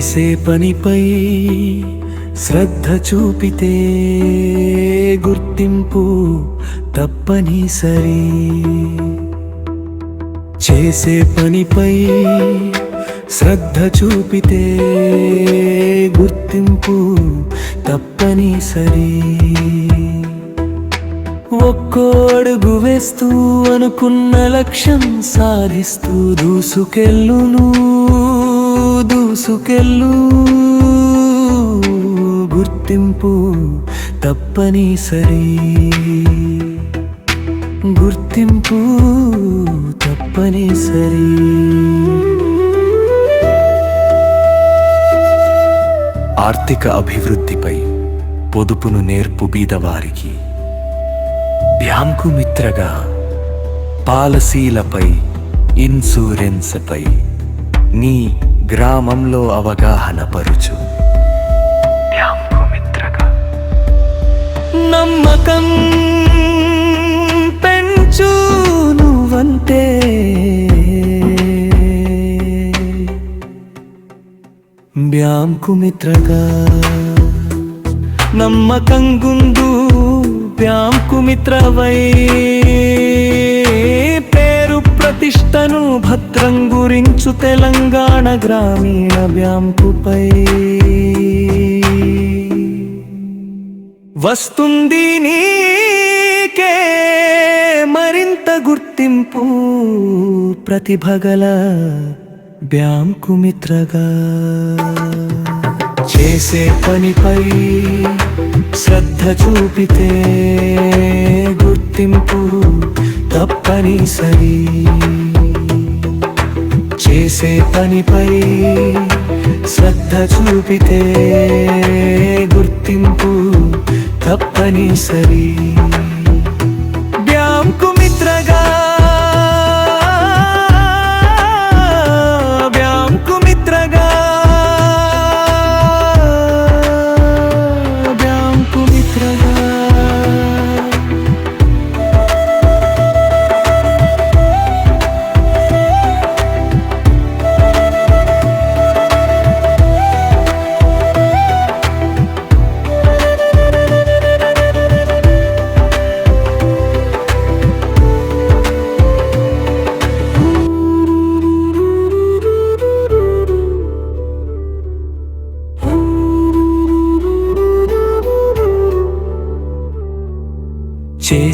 చేసే పనిపై శ్రద్ధ చూపితే గుర్తింపు తప్పనిసరి చేసే పనిపై శ్రద్ధ చూపితే గుర్తింపు తప్పనిసరి ఒక్కో అడుగు వేస్తూ అనుకున్న లక్ష్యం సాధిస్తూ దూసుకెళ్ళును. దూసుకెళ్ళు గుర్తింపు తప్పనిసరి. గుర్తింపు తప్పనిసరి. ఆర్థిక అభివృద్ధిపై పొదుపును నేర్పు బీదవారికి. బ్యాంకు మిత్రగా పాలసీలపై ఇన్సూరెన్స్పై నీ గ్రామంలో అవగాహన పరుచు. నమ్మకం పెంచు నువ్వంతే. బ్యాంకు మిత్రగా నమ్మకం గుందు బ్యాంకు మిత్రవై ప్రతిష్టను భద్రం గురించు తెలంగాణ గ్రామీణ బ్యాంకుపై. వస్తుంది నీకే మరింత గుర్తింపు ప్రతిభగల బ్యాంకు మిత్రగా. చేసే పనిపై శ్రద్ధ చూపితే గుర్తింపు తప్పనిసరి. చేసే పనిపై శ్రద్ధ చూపితే గుర్తింపు తప్పనిసరి.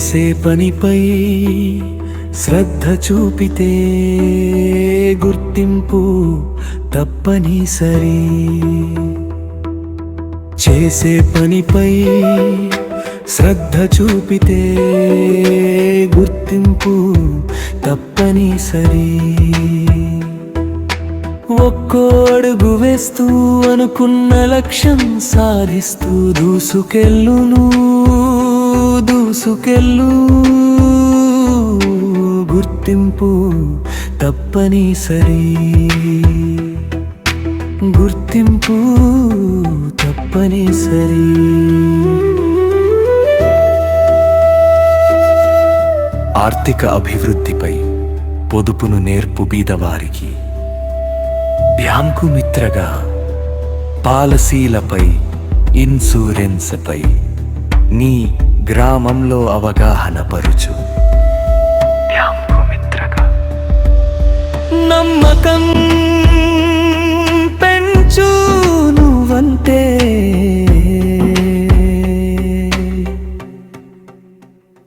చేసే పనిపై శ్రద్ధ చూపితే గుర్తింపు తప్పనిసరి. చేసే పనిపై శ్రద్ధ చూపితే గుర్తింపు తప్పనిసరి. ఒక్కో అడుగు వేస్తూ అనుకున్న లక్ష్యం సాధిస్తూ దూసుకెళ్ళును. దూసుకెళ్ళు గుర్తింపు తప్పనిసరి. గుర్తింపు తప్పనిసరి. ఆర్థిక అభివృద్ధిపై పొదుపును నేర్పు బీదవారికి. బ్యాంకు మిత్రగా పాలసీలపై ఇన్సూరెన్స్పై నీ గ్రామంలో అవగాహన పరుచు నమ్మకం పెంచు నువ్వంతే.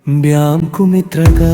బ్యాంకు మిత్రగా.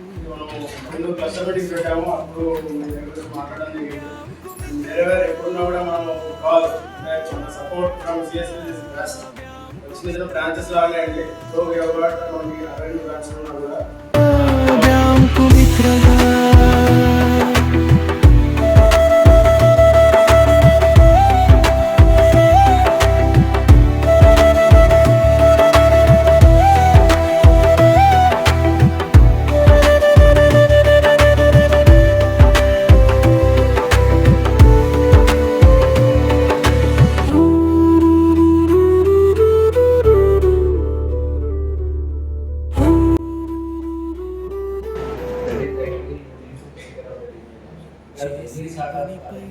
మనం ముందు క్లస్టర్ పెట్టాము అప్పుడు మీ మాట్లాడడానికి వేరే వేరే ఎప్పుడున్నా కూడా మనం కాల్ మన సపోర్ట్ ఫ్రమ్ సిఎస్ఎల్ చిన్న చిన్న బ్రాంచెస్ లాగా అండి. సో మనకి అరవై బ్రాంచెస్ ఉన్నా కూడా. చేసే పనిపై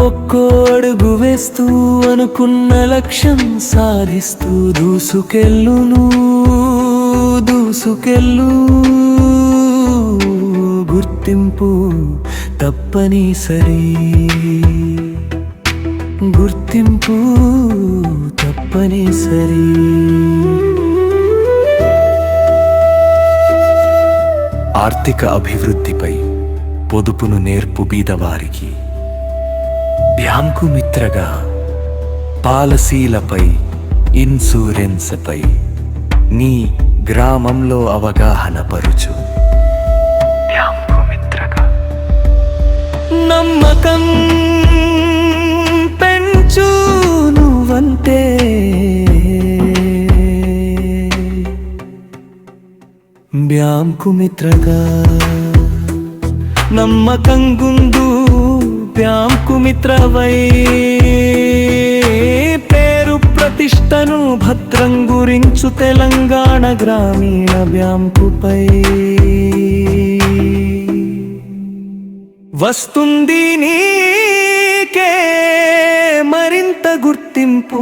ఒక్కోడుగు వేస్తూ అనుకున్న లక్ష్యం సాధిస్తూ దూసుకెళ్ళును. దూసుకెళ్ళు గుర్తింపు తప్పనిసరి. గుర్తింపు తప్పనిసరి. ఆర్థిక అభివృద్ధిపై పొదుపును నేర్పు బీదవారికి. బ్యాంకు మిత్రగా పాలసీలపై ఇన్సూరెన్స్పై నీ గ్రామంలో అవగాహన పరుచు నమ్మకం పెంచు నువ్వంతే. బ్యాంకు మిత్రగా నమ్మకంగుందు బ్యాంకు మిత్రవై ప్రతిష్టను భద్రం గురించు తెలంగాణ గ్రామీణ బ్యాంకుపై. వస్తుంది నీకే మరింత గుర్తింపు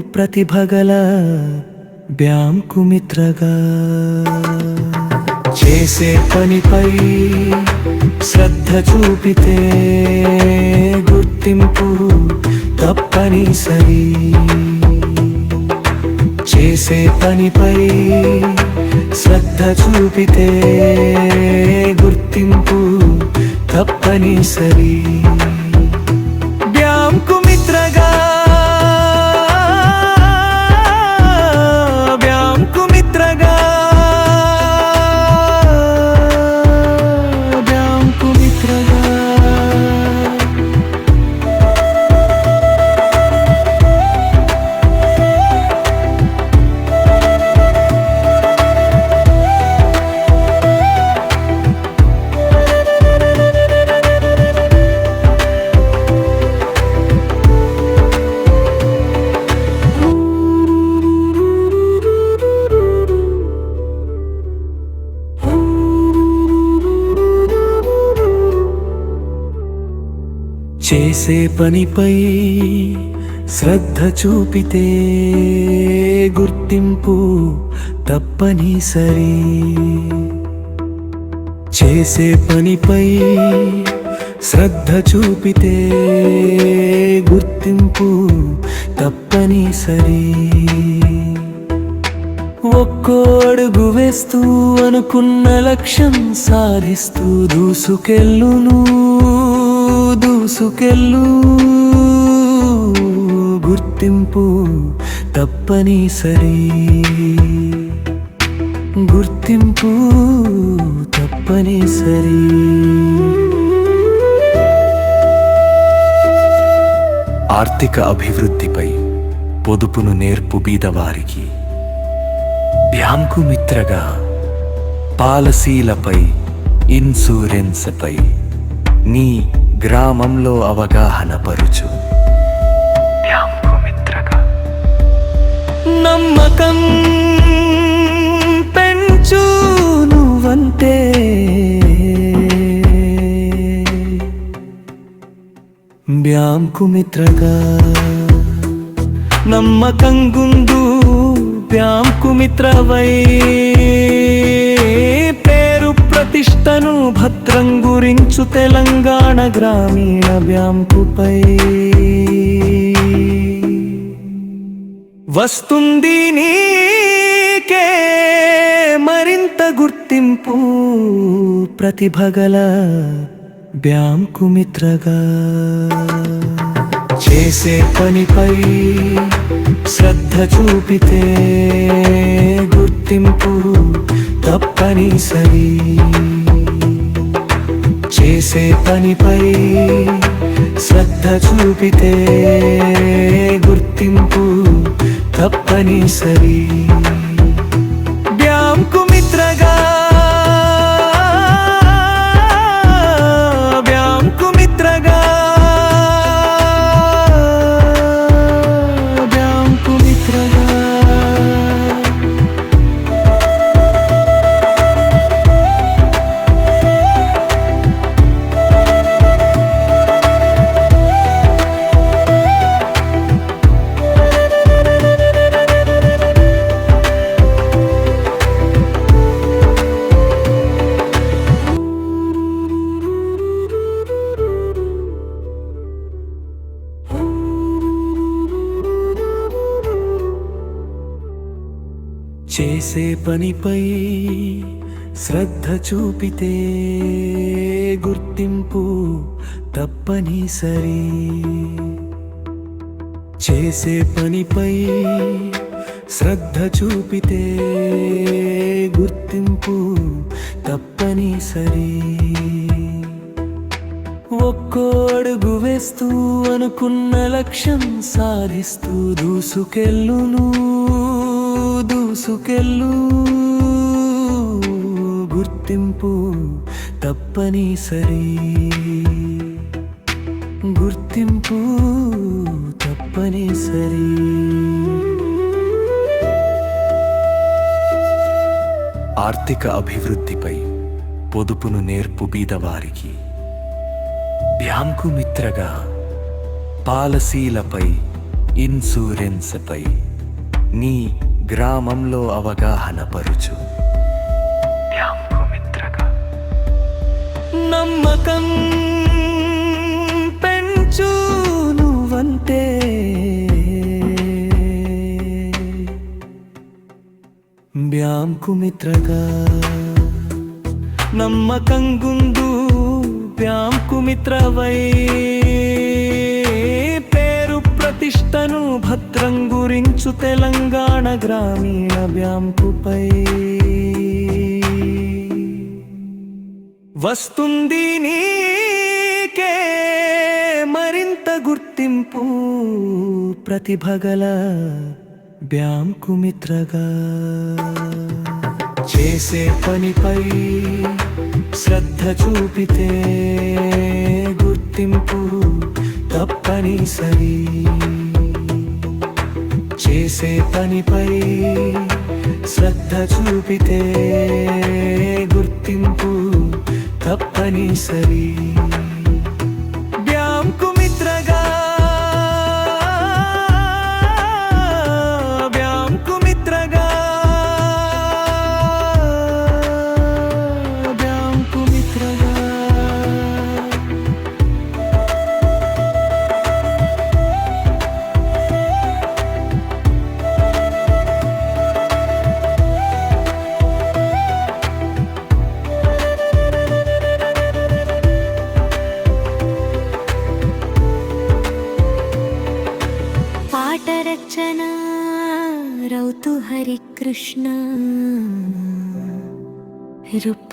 ప్రతిభగల బ్యాంకు మిత్రగా. చేసే పనిపై శ్రద్ధ చూపితే గుర్తింపు తప్పనిసరి. చేసే పనిపై శ్రద్ధ చూపితే గుర్తింపు తప్పనిసరి. చేసే పనిపై శ్రద్ధ చూపితే గుర్తింపు తప్పనిసరి చేసే పనిపై శ్రద్ధ చూపితే గుర్తింపు తప్పనిసరి ఒక్కో అడుగు వేస్తూ అనుకున్న లక్ష్యం సాధిస్తూ దూసుకెళ్ళును. దూసుకెళ్ళు గుర్తింపు తప్పనిసరి. గుర్తింపు తప్పనిసరి. ఆర్థిక అభివృద్ధిపై పొదుపును నేర్పు బీదవారికి. బ్యాంకు మిత్రగా పాలసీలపై ఇన్సూరెన్స్పై నీ గ్రామంలో అవగాహన పరుచు. నమ్మకం పెంచు నువ్వంతే. బ్యాంకు మిత్రగా నమ్మకంగుందు బ్యాంకు మిత్రవై ప్రతిష్టను భద్రం గురించు తెలంగాణ గ్రామీణ బ్యాంకుపై. వస్తుంది నీకే మరింత గుర్తింపు ప్రతిభగల బ్యాంకు మిత్రగా. చేసే పనిపై శ్రద్ధ చూపితే గుర్తింపు తప్పనిసరి. చేసే పనిపై శ్రద్ధ చూపితే గుర్తింపు తప్పనిసరి. చేసే పనిపై శ్రద్ధ చూపితే గుర్తింపు తప్పనిసరి. చేసే పనిపై శ్రద్ధ చూపితే గుర్తింపు తప్పనిసరి. ఒక్కో అడుగు వేస్తూ అనుకున్న లక్ష్యం సాధిస్తూ దూసుకెళ్ళును. తీసుకెళ్ళు గుర్తింపు తప్పనిసరి. గుర్తింపు తప్పనిసరి. ఆర్థిక అభివృద్ధిపై పొదుపును నేర్పు బీదవారికి. బ్యాంకు మిత్రగా పాలసీలపై ఇన్సూరెన్స్పై నీ గ్రామంలో అవగాహన పరుచు. నమ్మకం పెంచు నువ్వంటే బ్యాంకు మిత్రగా నమ్మకంగుందు బ్యాంకు మిత్రవై పేరు ప్రతిష్టను భద్రం గురించు తెలంగాణ గ్రామీణ బ్యాంకుపై. వస్తుంది నీకే మరింత గుర్తింపు ప్రతిభగల బ్యాంకు మిత్రగా. చేసే పనిపై శ్రద్ధ చూపితే గుర్తింపు తప్పనిసరి. చేసే పనిపై శ్రద్ధ చూపితే గుర్తింపు తప్పనిసరి. কৃষ্ণ রূপ।